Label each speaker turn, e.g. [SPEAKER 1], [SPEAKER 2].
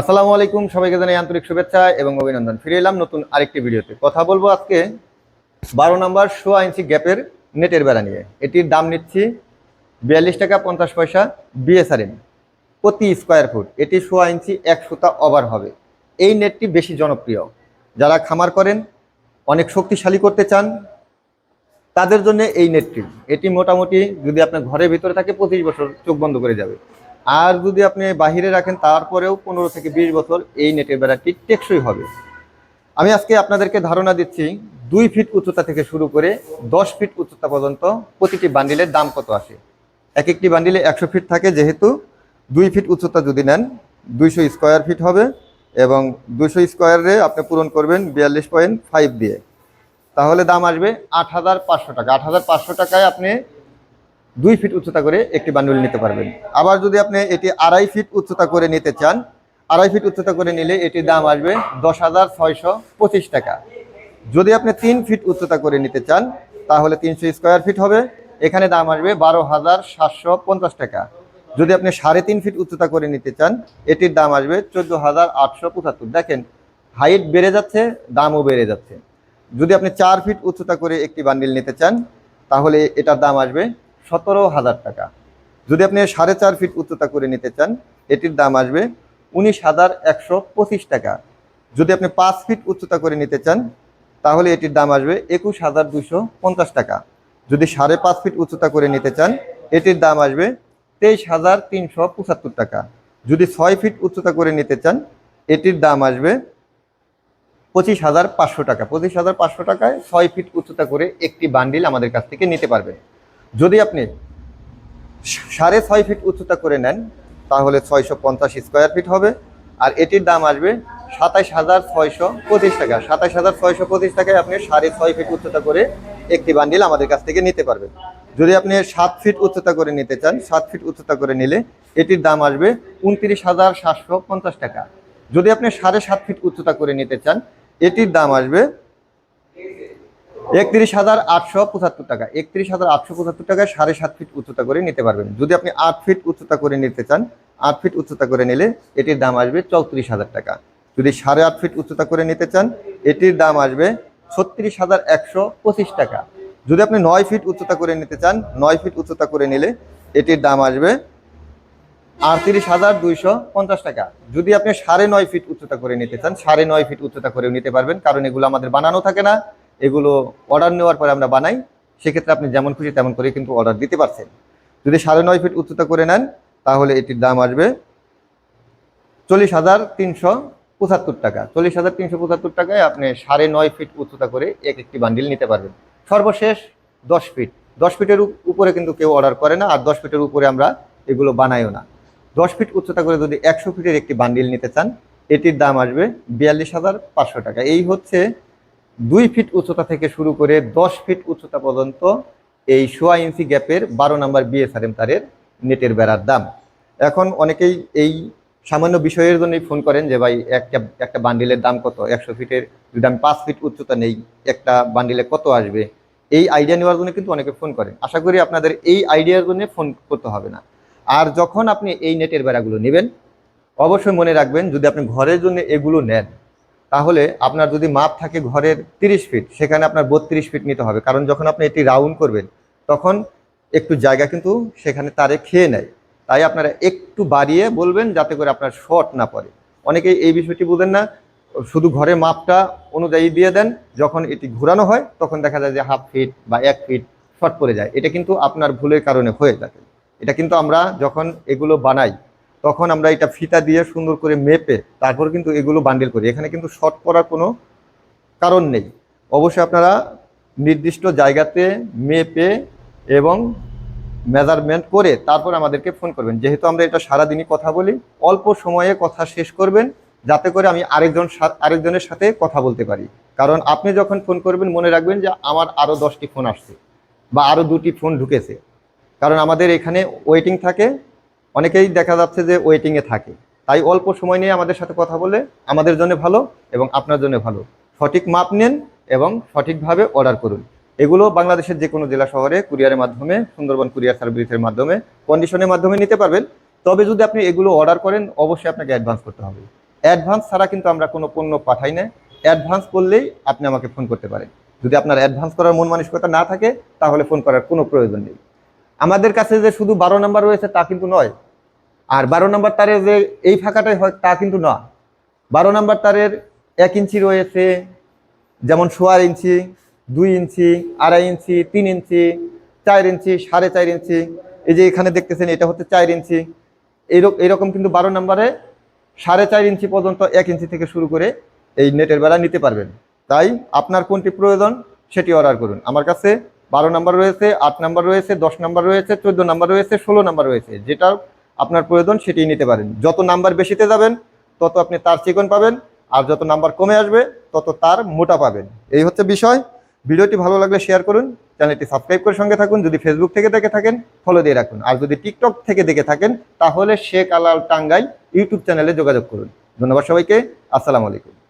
[SPEAKER 1] আসসালামু আলাইকুম, সবাইকে জানাই আন্তরিক শুভেচ্ছা এবং অভিনন্দন। ফিরে এলাম নতুন আরেকটি ভিডিওতে। কথা বলব আজকে বারো নম্বর সোয়া ইঞ্চি গ্যাপের নেটের বেড়া নিয়ে। এটির দাম নিচ্ছি বিয়াল্লিশ টাকা পঞ্চাশ পয়সা বিএসআরএম প্রতি স্কোয়ার ফুট। এটি সোয়া ইঞ্চি এক সুতা ওভার হবে। এই নেটটি বেশি জনপ্রিয়। যারা খামার করেন, অনেক শক্তিশালী করতে চান, তাদের জন্য এই নেটটি। এটি মোটামুটি যদি আপনার ঘরের ভিতরে থাকে, পঁচিশ বছর চোখ বন্ধ করে যাবে। আর যদি আপনি বাহিরে রাখেন, তারপরেও পনেরো থেকে বিশ বছর এই নেটের বেড়াটি টেকসই হবে। আমি আজকে আপনাদেরকে ধারণা দিচ্ছি, দুই ফিট উচ্চতা থেকে শুরু করে দশ ফিট উচ্চতা পর্যন্ত প্রতিটি বান্ডিলের দাম কত আসে? এক একটি বান্ডিলে একশো ফিট থাকে যেহেতু, দুই ফিট উচ্চতা যদি নেন, দুইশো স্কোয়ার ফিট হবে এবং দুইশো স্কোয়ারে আপনি পূরণ করবেন বিয়াল্লিশ পয়েন্ট ফাইভ দিয়ে। তাহলে দাম আসবে আট হাজার পাঁচশো টাকা। আট হাজার পাঁচশো টাকায় আপনি দুই ফিট উচ্চতা করে একটি বান্ডুল নিতে পারবেন। আবার যদি আপনি এটি আড়াই ফিট উচ্চতা করে নিতে চান, আড়াই ফিট উচ্চতা করে নিলে এটির দাম আসবে দশ হাজার ছয়শো পঁচিশ টাকা। যদি আপনি তিন ফিট উচ্চতা করে নিতে চান, তাহলে তিনশো স্কোয়ার ফিট হবে। এখানে দাম আসবে বারো হাজার সাতশো পঞ্চাশ টাকা। যদি আপনি সাড়ে তিন ফিট উচ্চতা করে নিতে চান, এটির দাম আসবে চোদ্দ হাজার আটশো পঁচাত্তর। দেখেন, হাইট বেড়ে যাচ্ছে, দামও বেড়ে যাচ্ছে। যদি আপনি চার ফিট উচ্চতা করে একটি বান্ডিল নিতে চান, তাহলে এটার দাম আসবে সতেরো হাজার টাকা। যদি আপনি সাড়ে চার ফিট উচ্চতা করে নিতে চান, এটির দাম আসবে উনিশ হাজার একশো পঁচিশ টাকা। যদি আপনি পাঁচ ফিট উচ্চতা করে নিতে চান, তাহলে এটির দাম আসবে একুশ হাজার দুশো পঞ্চাশ টাকা। যদি সাড়ে পাঁচ ফিট উচ্চতা করে নিতে চান, এটির দাম আসবে তেইশ হাজার তিনশো পঁচাত্তর টাকা। যদি ছয় ফিট উচ্চতা করে নিতে চান, এটির দাম আসবে পঁচিশ হাজার পাঁচশো টাকা। পঁচিশ হাজার পাঁচশো টাকায় ছয় ফিট উচ্চতা করে একটি বান্ডিল আমাদের কাছ থেকে নিতে পারবেন। যদি আপনি সাড়ে ছয় ফিট উচ্চতা করে নেন, তাহলে ছয়শো পঞ্চাশ স্কোয়ার ফিট হবে। আর এটির দাম আসবে সাতাইশ হাজার ছয়শো পঁচিশ টাকা। সাতাইশ হাজার ছয়শো পঁচিশ টাকায় আপনি সাড়ে ছয় ফিট উচ্চতা করে একটি বান্ডিল আমাদের কাছ থেকে নিতে পারবেন। যদি আপনি সাত ফিট উচ্চতা করে নিতে চান, সাত ফিট উচ্চতা করে নিলে এটির দাম আসবে উনত্রিশ হাজার সাতশো পঞ্চাশ টাকা। যদি আপনি সাড়ে সাত ফিট উচ্চতা করে নিতে চান, এটির দাম আসবে একত্রিশ হাজার আটশো পঁচাত্তর টাকা। একত্রিশ হাজার আটশো পঁচাত্তর টাকায় সাড়ে সাত ফিট উচ্চতা করে নিতে পারবেন। যদি আপনি আট ফিট উচ্চতা করে নিতে চান, আট ফিট উচ্চতা করে নিলে এটির দাম আসবে চৌত্রিশ হাজার টাকা। যদি সাড়ে আট ফিট উচ্চতা করে নিতে চান, এটির দাম আসবে ছত্রিশ হাজার একশো পঁচিশ টাকা। যদি আপনি নয় ফিট উচ্চতা করে নিতে চান, নয় ফিট উচ্চতা করে নিলে এটির দাম আসবে আটত্রিশ হাজার দুইশো পঞ্চাশ টাকা। যদি আপনি সাড়ে নয় ফিট উচ্চতা করে নিতে চান, সাড়ে নয় ফিট উচ্চতা করেও নিতে পারবেন, কারণ এগুলো আমাদের বানানো থাকে না। এগুলো অর্ডার নেওয়ার পরে আমরা বানাই, সেক্ষেত্রে আপনি যেমন খুশি তেমন করে কিন্তু অর্ডার দিতে পারছেন। যদি সাড়ে নয় ফিট উচ্চতা করে নেন, তাহলে এটির দাম আসবে চল্লিশ হাজার তিনশো পঁচাত্তর টাকা। চল্লিশ হাজার তিনশো পঁচাত্তর টাকায় আপনি সাড়ে নয় ফিট উচ্চতা করে এক একটি বান্ডিল নিতে পারবেন। সর্বশেষ দশ ফিট দশ ফিটের উপরে কিন্তু কেউ অর্ডার করে না, আর দশ ফিটের উপরে আমরা এগুলো বানাইও না। দশ ফিট উচ্চতা করে যদি একশো ফিটের একটি বান্ডিল নিতে চান, এটির দাম আসবে বিয়াল্লিশ হাজার পাঁচশো টাকা। এই হচ্ছে দুই ফিট উচ্চতা থেকে শুরু করে দশ ফিট উচ্চতা পর্যন্ত এই সোয়া ইঞ্চি গ্যাপের বারো নাম্বার বিএসআরএম তারের নেটের বেড়ার দাম। এখন অনেকেই এই সামান্য বিষয়ের জন্যই ফোন করেন যে, ভাই, একটা একটা বান্ডিলের দাম কত? একশো ফিটের যদি আমি পাঁচ ফিট উচ্চতা নেই, একটা বান্ডিলে কত আসবে? এই আইডিয়া নেওয়ার জন্য কিন্তু অনেকে ফোন করেন। আশা করি আপনাদের এই আইডিয়ার জন্য ফোন করতে হবে না। আর যখন আপনি এই নেটের বেড়াগুলো নেবেন, অবশ্যই মনে রাখবেন, যদি আপনি ঘরের জন্য এগুলো নেন তাহলে আপনার যদি মাপ থাকে ঘরের তিরিশ ফিট সেখানে আপনার বত্রিশ ফিট নিতে হবে। কারণ যখন আপনি এটি রাউন্ড করবেন, তখন একটু জায়গা কিন্তু সেখানে তারে খেয়ে নেয়। তাই আপনারা একটু বাড়িয়ে বলবেন যাতে করে আপনার শর্ট না পড়ে। অনেকেই এই বিষয়টি বুঝেন না। শুধু ঘরের মাপটা অনুযায়ী দিয়ে দেন। যখন এটি ঘোরানো হয়, তখন দেখা যায় যে হাফ ফিট বা এক ফিট শর্ট পড়ে যায়। এটা কিন্তু আপনার ভুলের কারণে হয়ে থাকে। এটা কিন্তু আমরা যখন এগুলো বানাই তখন আমরা এটা ফিতা দিয়ে সুন্দর করে মেপে তারপর কিন্তু এগুলো বান্ডিল করি। এখানে কিন্তু শর্ট করার কোনো কারণ নেই। অবশ্যই আপনারা নির্দিষ্ট জায়গাতে মেপে এবং মেজারমেন্ট করে তারপর আমাদেরকে ফোন করবেন। যেহেতু আমরা এটা সারাদিনই কথা বলি, অল্প সময়ে কথা শেষ করবেন, যাতে করে আমি আরেকজন আরেকজনের সাথে কথা বলতে পারি। কারণ আপনি যখন ফোন করবেন, মনে রাখবেন যে আমার আরও দশটি ফোন আসছে বা আরও দুটি ফোন ঢুকেছে। কারণ আমাদের এখানে ওয়েটিং থাকে অনেকেই দেখা যাচ্ছে যে ওয়েটিংয়ে থাকে। তাই অল্প সময় নিয়ে আমাদের সাথে কথা বলে আমাদের জন্য ভালো এবং আপনার জন্য ভালো। সঠিক মাপ নেন এবং সঠিকভাবে অর্ডার করুন। এগুলো বাংলাদেশের যে কোনো জেলা শহরে কুরিয়ারের মাধ্যমে, সুন্দরবন কুরিয়ার সার্ভিসের মাধ্যমে কন্ডিশনের মাধ্যমে নিতে পারবেন। তবে যদি আপনি এগুলো অর্ডার করেন, অবশ্যই আপনাকে অ্যাডভান্স করতে হবে। অ্যাডভান্স ছাড়া কিন্তু আমরা কোনো পণ্য পাঠাই না। অ্যাডভান্স করলেই আপনি আমাকে ফোন করতে পারেন। যদি আপনার অ্যাডভান্স করার মন মানসিকতা না থাকে, তাহলে ফোন করার কোনো প্রয়োজন নেই। আমাদের কাছে যে শুধু বারো নাম্বার রয়েছে, তা কিন্তু নয়। আর বারো নাম্বার তারের যে এই ফাঁকাটাই হয়, তা কিন্তু না বারো নাম্বার তারের এক ইঞ্চি রয়েছে, যেমন সোয়ার ইঞ্চি, দুই ইঞ্চি, আড়াই ইঞ্চি, তিন ইঞ্চি, চার ইঞ্চি, সাড়ে চার ইঞ্চি। এই যে এখানে দেখতেছেন, এটা হচ্ছে চার ইঞ্চি। এইরকম এরকম কিন্তু বারো নম্বরে সাড়ে চার ইঞ্চি পর্যন্ত এক ইঞ্চি থেকে শুরু করে এই নেটের বেড়া নিতে পারবেন। তাই আপনার কোনটি প্রয়োজন সেটি অর্ডার করুন। আমার কাছে বারো নাম্বার রয়েছে, আট নাম্বার রয়েছে, দশ নাম্বার রয়েছে, চোদ্দ নাম্বার রয়েছে, ষোলো নাম্বার রয়েছে। যেটা আপনার প্রয়োজন সেটি নিতে পারেন। যত নাম্বার বেশিতে যাবেন, তত আপনি তার চিকন পাবেন, আর যত নাম্বার কমে আসবে, তত তার মোটা পাবেন। এই হচ্ছে বিষয়। ভিডিওটি ভালো লাগলে শেয়ার করুন, চ্যানেলটি সাবস্ক্রাইব করে সঙ্গে থাকুন, যদি ফেসবুক থেকে দেখে থাকেন ফলো দিয়ে রাখুন। আর যদি টিকটক থেকে দেখে থাকেন, তাহলে শেখ আলাল টাঙ্গাই ইউটিউব চ্যানেলে যোগাযোগ করুন। ধন্যবাদ সবাইকে, আসসালামু আলাইকুম।